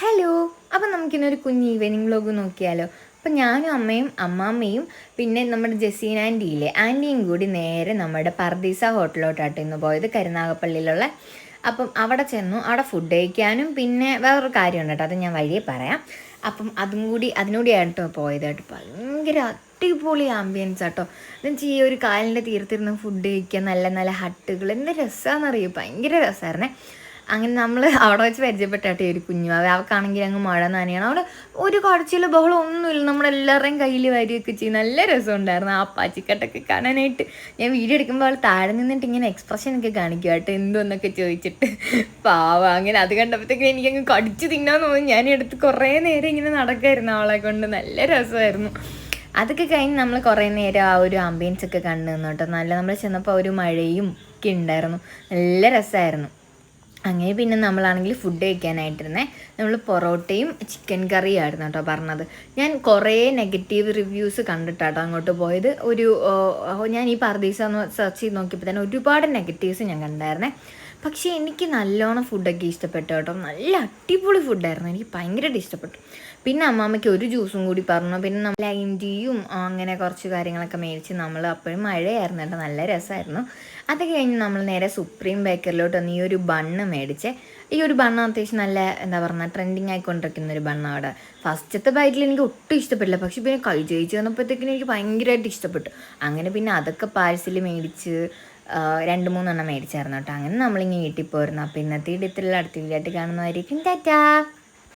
Hello അപ്പം നമുക്കിന്നൊരു കുഞ്ഞ് ഈവനിങ് വ്ലോഗ് നോക്കിയാലോ. അപ്പം ഞാനും അമ്മയും അമ്മാമ്മയും പിന്നെ നമ്മുടെ ജസീൻ ആന്റിയിലെ ആന്റിയും കൂടി നേരെ നമ്മുടെ പർദീസ ഹോട്ടലോട്ടാട്ട് ഇന്ന് പോയത് കരുനാഗപ്പള്ളിയിലുള്ള. അപ്പം അവിടെ ചെന്നു അവിടെ ഫുഡ് കഴിക്കാനും പിന്നെ വേറൊരു കാര്യമുണ്ട് കേട്ടോ അത് ഞാൻ വഴിയെ പറയാം. അപ്പം അതും കൂടി അതിനൂടെയാണ് കേട്ടോ പോയത് കേട്ടോ. ഭയങ്കര അടിപൊളി ആംബിയൻസ് ആട്ടോ. എന്നുവെച്ചാൽ ഈ ഒരു കാലിന്റെ തീരത്തിരുന്ന് ഫുഡ് കഴിക്കാൻ നല്ല നല്ല ഹട്ടുകൾ എന്ത് രസമാണെന്നറിയോ ഭയങ്കര രസമായിരുന്നേ അങ്ങനെ നമ്മൾ അവിടെ വെച്ച് പരിചയപ്പെട്ടാട്ടെ ഒരു കുഞ്ഞു അവ അവൾക്കാണെങ്കിൽ അങ്ങ് മഴ നനയണം. അവിടെ ഒരു കടച്ചിൽ ബഹളം ഒന്നുമില്ല. നമ്മളെല്ലാവരുടെയും കയ്യിൽ വരികയൊക്കെ ചെയ്യും. നല്ല രസമുണ്ടായിരുന്നു. ആ പാച്ചിക്കട്ടൊക്കെ കാണാനായിട്ട് ഞാൻ വീഡിയോ എടുക്കുമ്പോൾ അവൾ താഴെ നിന്നിട്ട് ഇങ്ങനെ എക്സ്പ്രഷൻ ഒക്കെ കാണിക്കും കേട്ടോ എന്തോന്നൊക്കെ ചോദിച്ചിട്ട്. പാവ. അങ്ങനെ അത് കണ്ടപ്പോഴത്തേക്കും എനിക്കങ്ങ് കടിച്ചു തിന്നാൻ തോന്നി. ഞാൻ എടുത്ത് കുറേ നേരം ഇങ്ങനെ നടക്കായിരുന്നു അവളെ കൊണ്ട്. നല്ല രസമായിരുന്നു. അതൊക്കെ കഴിഞ്ഞ് നമ്മൾ കുറേ നേരം ആ ഒരു ആംബിയൻസ് ഒക്കെ കണ്ടു നിന്നു കേട്ടോ. നല്ല നമ്മൾ ചെന്നപ്പോൾ ഒരു മഴയും ഒക്കെ ഉണ്ടായിരുന്നു. നല്ല രസമായിരുന്നു. അങ്ങനെ പിന്നെ നമ്മളാണെങ്കിൽ ഫുഡ് കഴിക്കാനായിട്ടിരുന്നേ. നമ്മൾ പൊറോട്ടയും ചിക്കൻ കറിയും ആയിരുന്നു കേട്ടോ പറഞ്ഞത്. ഞാൻ കുറേ നെഗറ്റീവ് റിവ്യൂസ് കണ്ടിട്ടാട്ടോ അങ്ങോട്ട് പോയത്. ഒരു ഞാൻ ഈ പർദീസ എന്ന് സെർച്ച് ചെയ്ത് നോക്കിയപ്പോൾ തന്നെ ഒരുപാട് നെഗറ്റീവ്സ് ഞാൻ കണ്ടായിരുന്നേ. പക്ഷേ എനിക്ക് നല്ലോണം ഫുഡൊക്കെ ഇഷ്ടപ്പെട്ടു കേട്ടോ. നല്ല അടിപൊളി ഫുഡായിരുന്നു എനിക്ക് ഭയങ്കരമായിട്ട് ഇഷ്ടപ്പെട്ടു. പിന്നെ അമ്മാമ്മയ്ക്ക് ഒരു ജ്യൂസും കൂടി പറഞ്ഞു. പിന്നെ നമ്മൾ ലൈം ടീയും അങ്ങനെ കുറച്ച് കാര്യങ്ങളൊക്കെ മേടിച്ച് നമ്മൾ അപ്പോഴും മഴയായിരുന്നു കേട്ടോ. നല്ല രസമായിരുന്നു. അത് കഴിഞ്ഞ് നമ്മൾ നേരെ സുപ്രീം ബേക്കറിലോട്ട് വന്ന് ഈ ഒരു ബണ്ണ് മേടിച്ചേ. ഈ ഒരു ബണ്ണ് അത്യാവശ്യം നല്ല എന്താ പറയുക ട്രെൻഡിങ് ആയിക്കൊണ്ടിരിക്കുന്ന ഒരു ബണ്ണ് അവിടെ. ഫസ്റ്റത്തെ ബൈറ്റിൽ എനിക്ക് ഒട്ടും ഇഷ്ടപ്പെട്ടില്ല. പക്ഷേ പിന്നെ കഴിച്ച് കഴിച്ച് വന്നപ്പോഴത്തേക്കിനും എനിക്ക് ഭയങ്കരമായിട്ട് ഇഷ്ടപ്പെട്ടു. അങ്ങനെ പിന്നെ അതൊക്കെ പാഴ്സൽ മേടിച്ച് രണ്ട് മൂന്നെണ്ണം മേടിച്ചായിരുന്നു കേട്ടോ. അങ്ങനെ നമ്മളിങ്ങനെ വീട്ടിൽ പോയിരുന്നു അപ്പോൾ ഇന്നത്തെ ഇടത്തിലുള്ള അടുത്ത വീഡിയോ ആയിട്ട് കാണുന്നതായിരിക്കും ടാറ്റാ.